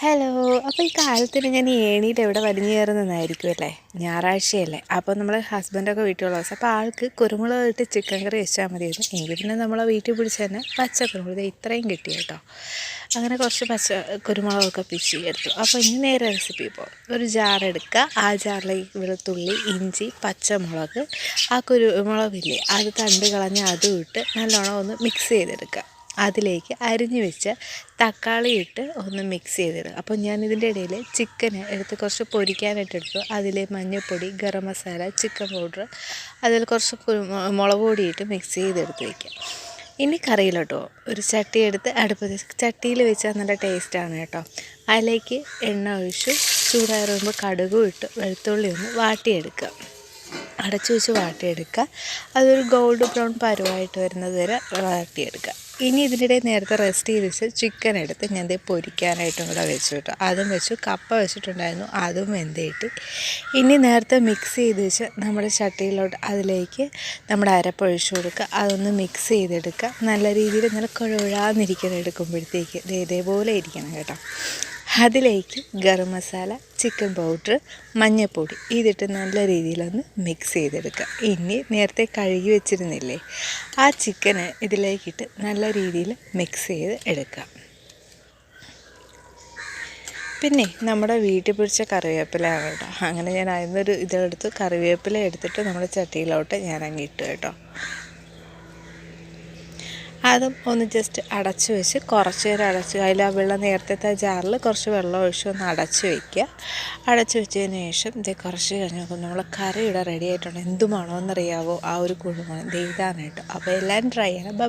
Hello അപ്പോൾ ഈ കാലത്തിന് ഞാൻ ഏണിയിട്ട് എവിടെ വലിഞ്ഞു കയറുന്നതായിരിക്കും അല്ലേ? ഞായറാഴ്ചയല്ലേ. അപ്പോൾ നമ്മൾ ഹസ്ബൻഡൊക്കെ വീട്ടിലുള്ള ദിവസം അപ്പോൾ ആൾക്ക് കുരുമുളക് ഇട്ട് ചിക്കൻ കറി വെച്ചാൽ മതിയായിരുന്നു എങ്കിൽ പിന്നെ നമ്മളെ വീട്ടിൽ പിടിച്ച് തന്നെ പച്ച കുരുമുളക് ഇത്രയും കിട്ടി കേട്ടോ. അങ്ങനെ കുറച്ച് പച്ച കുരുമുളകൊക്കെ പിച്ചി എടുത്തു. അപ്പോൾ ഇനി നേരെ റെസിപ്പി പോകും ഒരു ജാർ എടുക്കുക. ആ ജാറിലേക്ക് വെളുത്തുള്ളി ഇഞ്ചി പച്ചമുളക് ആ കുരുമുളകില്ലേ അത് തണ്ട് കളഞ്ഞ് അതും ഇട്ട് നല്ലോണം ഒന്ന് മിക്സ് ചെയ്തെടുക്കുക. അതിലേക്ക് അരിഞ്ഞു വെച്ച തക്കാളി ഇട്ട് ഒന്ന് മിക്സ് ചെയ്തിടുക. അപ്പോൾ ഞാൻ ഇതിന്റെ ഇടയിൽ ചിക്കൻ എടുത്ത് കുറച്ച് പൊരിക്കാനായിട്ട് എടുത്തു. അതിൽ മഞ്ഞൾപ്പൊടി ഗരം മസാല ചിക്കൻ പൗഡർ അതിൽ കുറച്ച് മുളക് പൊടി ഇട്ട് മിക്സ് ചെയ്തെടുത്ത് വയ്ക്കുക ഇനി കറിയിലോട്ടോ. ഒരു ചട്ടി എടുത്ത് അടുപ്പത്ത് ചട്ടിയിൽ വെച്ചാൽ നല്ല ടേസ്റ്റാണ് കേട്ടോ. അതിലേക്ക് എണ്ണ ഒഴിച്ച് ചൂടാറുമ്പോൾ കടുകും ഇട്ട് വെളുത്തുള്ളി ഒന്ന് വാട്ടിയെടുക്കുക. അടച്ചു വെച്ച് വാട്ടിയെടുക്കുക. അതൊരു ഗോൾഡ് ബ്രൗൺ പരുവായിട്ട് വരുന്നത് വരെ വാട്ടിയെടുക്കുക. ഇനി ഇതിനിടെ നേരത്തെ റെസ്റ്റ് ചെയ്ത് വെച്ച് ചിക്കൻ എടുത്ത് ഞാൻ ദേ പൊരിക്കാനായിട്ടും കൂടെ വെച്ചു കേട്ടോ. അതും വെച്ചു കപ്പ വെച്ചിട്ടുണ്ടായിരുന്നു അതും വെന്തയിട്ട്. ഇനി നേരത്തെ മിക്സ് ചെയ്ത് വെച്ച് നമ്മുടെ ചട്ടിയിലോട്ട് അതിലേക്ക് നമ്മുടെ അരപ്പൊഴിച്ചു കൊടുക്കുക. അതൊന്ന് മിക്സ് ചെയ്തെടുക്കുക. നല്ല രീതിയിൽ നല്ല കുഴകുഴാന്നിരിക്കണം എടുക്കുമ്പോഴത്തേക്ക് ഇതേപോലെ ഇരിക്കണം കേട്ടോ. അതിലേക്ക് ഗരം മസാല ചിക്കൻ പൗഡർ മഞ്ഞൾപ്പൊടി ഇതിട്ട് നല്ല രീതിയിലൊന്ന് മിക്സ് ചെയ്തെടുക്കുക. ഇനി നേരത്തെ കഴുകി വെച്ചിരുന്നില്ലേ ആ ചിക്കന് ഇതിലേക്കിട്ട് നല്ല രീതിയിൽ മിക്സ് ചെയ്ത് എടുക്കുക. പിന്നെ നമ്മുടെ വീട്ടിൽ പിടിച്ച കറിവേപ്പില കേട്ടോ. അങ്ങനെ ഞാൻ അതിൽ നിന്നൊരു ഇതെടുത്ത് കറിവേപ്പില എടുത്തിട്ട് നമ്മുടെ ചട്ടിയിലോട്ട് ഞാൻ അങ്ങ് ഇട്ടു കേട്ടോ. അതും ഒന്ന് ജസ്റ്റ് അടച്ച് വെച്ച് കുറച്ച് നേരം അടച്ച് അതിൽ ആ വെള്ളം നേരത്തെ ജാറിൽ കുറച്ച് വെള്ളം ഒഴിച്ച് ഒന്ന് അടച്ച് വയ്ക്കുക അടച്ച് വെച്ചതിന് ശേഷം ഇത് കുറച്ച് കഴിഞ്ഞ് നോക്കുമ്പോൾ നമ്മൾ കറി ഇവിടെ റെഡി ആയിട്ടുണ്ട്. എന്തുമാണോ എന്നറിയാവോ ആ ഒരു കുഴുമാണ് ഇത് ഇതാണ് കേട്ടോ. അപ്പോൾ എല്ലാവരും ട്രൈ ചെയ്യണം.